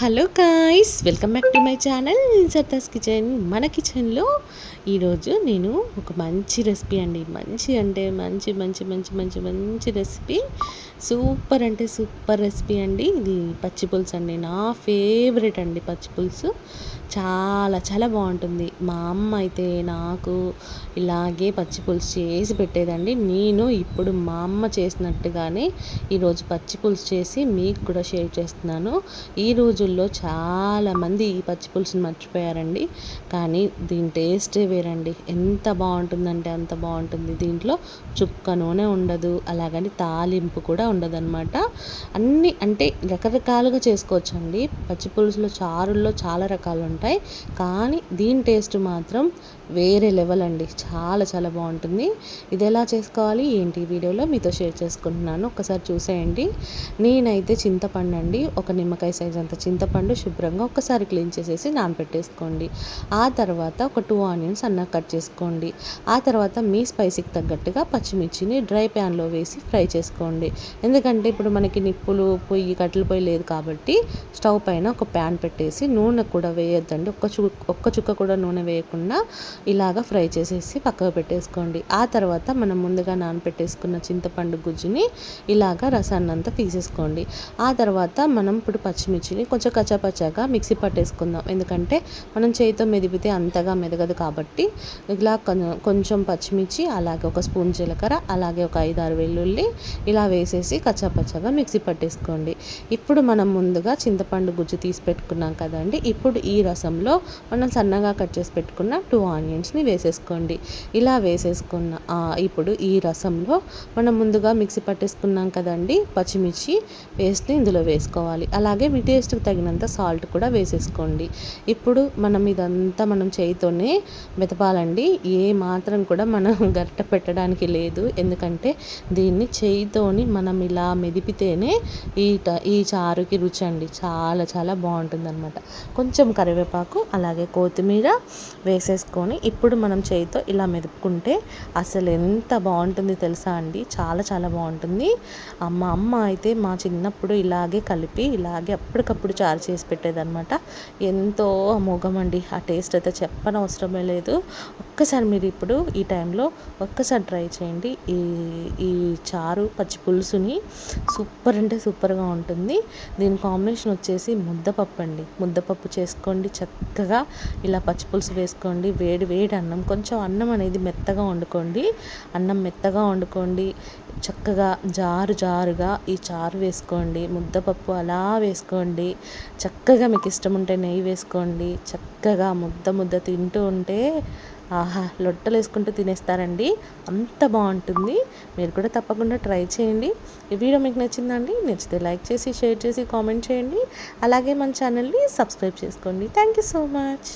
Hello guys welcome back to my channel Satta's kitchen మన కిచెన్లో ఈరోజు నేను ఒక మంచి రెసిపీ అండి. మంచి అంటే మంచి మంచి మంచి మంచి మంచి రెసిపీ సూపర్ అంటే సూపర్ రెసిపీ అండి. ఇది పచ్చి పులుసు అండి. నా ఫేవరెట్ అండి పచ్చి పులుసు. చాలా చాలా బాగుంటుంది. మా అమ్మ అయితే నాకు ఇలాగే పచ్చి పులుసు చేసి పెట్టేదండి. నేను ఇప్పుడు మా అమ్మ చేసినట్టుగానే ఈరోజు పచ్చి పులుసు చేసి మీకు కూడా షేర్ చేస్తున్నాను. ఈ రోజుల్లో చాలామంది ఈ పచ్చి పులుసుని మర్చిపోయారండి. కానీ దీని టేస్టే వేరండి. ఎంత బాగుంటుందంటే అంత బాగుంటుంది. దీంట్లో చుక్క నూనె ఉండదు అలాగని తాలింపు కూడా ఉండదన్నమాట. అన్నీ అంటే రకరకాలుగా చేసుకోవచ్చండి. పచ్చి పులుసులో చారుల్లో చాలా రకాలు ఉంటాయి. కానీ దీని టేస్ట్ మాత్రం వేరే లెవెల్ అండి. చాలా చాలా బాగుంటుంది. ఇది ఎలా చేసుకోవాలి? ఏంటి వీడియోలో మీతో షేర్ చేసుకుంటున్నాను. ఒకసారి చూసేయండి. నేనైతే చింతపండు అండి. ఒక నిమ్మకాయ సైజ్ అంత చింతపండు శుభ్రంగా ఒకసారి క్లీన్ చేసేసి నానపెట్టేసుకోండి ఆ తర్వాత ఒక టూ ఆనియన్స్ అన్న కట్ చేసుకోండి. ఆ తర్వాత మీ స్పైసీకి తగ్గట్టుగా పచ్చిమిర్చిని డ్రై ప్యాన్లో వేసి ఫ్రై చేసుకోండి. ఎందుకంటే ఇప్పుడు మనకి నిప్పులు పొయ్యి కట్టెల పొయ్యి లేదు కాబట్టి స్టవ్ పైన ఒక ప్యాన్ పెట్టేసి నూనె కూడా వేయద్దు. వేయొద్దండి ఒక్క చు ఒక్క చుక్క కూడా నూనె వేయకుండా ఇలాగ ఫ్రై చేసేసి పక్కకు పెట్టేసుకోండి. ఆ తర్వాత మనం ముందుగా నానపెట్టేసుకున్న చింతపండు గుజ్జుని ఇలాగ రసాన్ని అంతా తీసేసుకోండి. ఆ తర్వాత మనం ఇప్పుడు పచ్చిమిర్చిని కొంచెం కచ్చాపచ్చాగా మిక్సీ పట్టేసుకుందాం. ఎందుకంటే మనం చేతితో మెదిపితే అంతగా మెదగదు కాబట్టి ఇలా కొంచెం పచ్చిమిర్చి అలాగే ఒక స్పూన్ జీలకర్ర అలాగే ఒక ఐదారు వెల్లుల్లి ఇలా వేసేసి కచ్చాపచ్చాగా మిక్సీ పట్టేసుకోండి. ఇప్పుడు మనం ముందుగా చింతపండు గుజ్జు తీసి పెట్టుకున్నాం కదండి. ఇప్పుడు ఈ రసం రసంలో మనం సన్నగా కట్ చేసి పెట్టుకున్న టూ ఆనియన్స్ని వేసేసుకోండి. ఇలా వేసేసుకున్న ఇప్పుడు ఈ రసంలో మనం ముందుగా మిక్సీ పట్టేసుకున్నాం కదండి పచ్చిమిర్చి పేస్ట్ని ఇందులో వేసుకోవాలి. అలాగే మీ టేస్ట్కి తగినంత సాల్ట్ కూడా వేసేసుకోండి. ఇప్పుడు మనం ఇదంతా మనం చేయితోనే మెతపాలండి ఏ మాత్రం కూడా మనం గరిట పెట్టడానికి లేదు. ఎందుకంటే దీన్ని చేయితోని మనం ఇలా మెదిపితేనే ఈ ఈ చారుకి రుచి అండి. చాలా చాలా బాగుంటుంది అనమాట కొంచెం కరివేపాకు అలాగే కొత్తిమీర వేసేసుకొని ఇప్పుడు మనం చేయితో ఇలా మెదుపుకుంటే అసలు ఎంత బాగుంటుంది తెలుసా అండి? చాలా చాలా బాగుంటుంది. మా అమ్మ అయితే మా చిన్నప్పుడు ఇలాగే కలిపి ఇలాగే అప్పటికప్పుడు చారు చేసి పెట్టేదనమాట ఎంతో అమోఘం అండి. ఆ టేస్ట్ అయితే చెప్పనవసరమే లేదు. ఒక్కసారి మీరు ఇప్పుడు ఈ టైంలో ఒక్కసారి ట్రై చేయండి. ఈ ఈ చారు పచ్చి పులుసుని సూపర్ అంటే సూపర్గా ఉంటుంది. దీని కాంబినేషన్ వచ్చేసి ముద్దపప్పు అండి ముద్దపప్పు చేసుకోండి చక్కగా ఇలా పచ్చి పులుసు వేసుకోండి. వేడి వేడి అన్నం కొంచెం అన్నం అనేది మెత్తగా వండుకోండి. అన్నం మెత్తగా వండుకోండి. చక్కగా జారు జారుగా ఈ చారు వేసుకోండి. ముద్దపప్పు అలా వేసుకోండి. చక్కగా మీకు ఇష్టం ఉంటే నెయ్యి వేసుకోండి. చక్కగా ముద్ద ముద్ద తింటూ ఉంటే ఆహా లొట్టలు వేసుకుంటూ తినేస్తారండి. అంత బాగుంటుంది. మీరు కూడా తప్పకుండా ట్రై చేయండి. ఈ వీడియో మీకు నచ్చిందండి నచ్చితే లైక్ చేసి షేర్ చేసి కామెంట్ చేయండి. అలాగే మన ఛానల్ని సబ్స్క్రైబ్ చేసుకోండి. Thank you so much.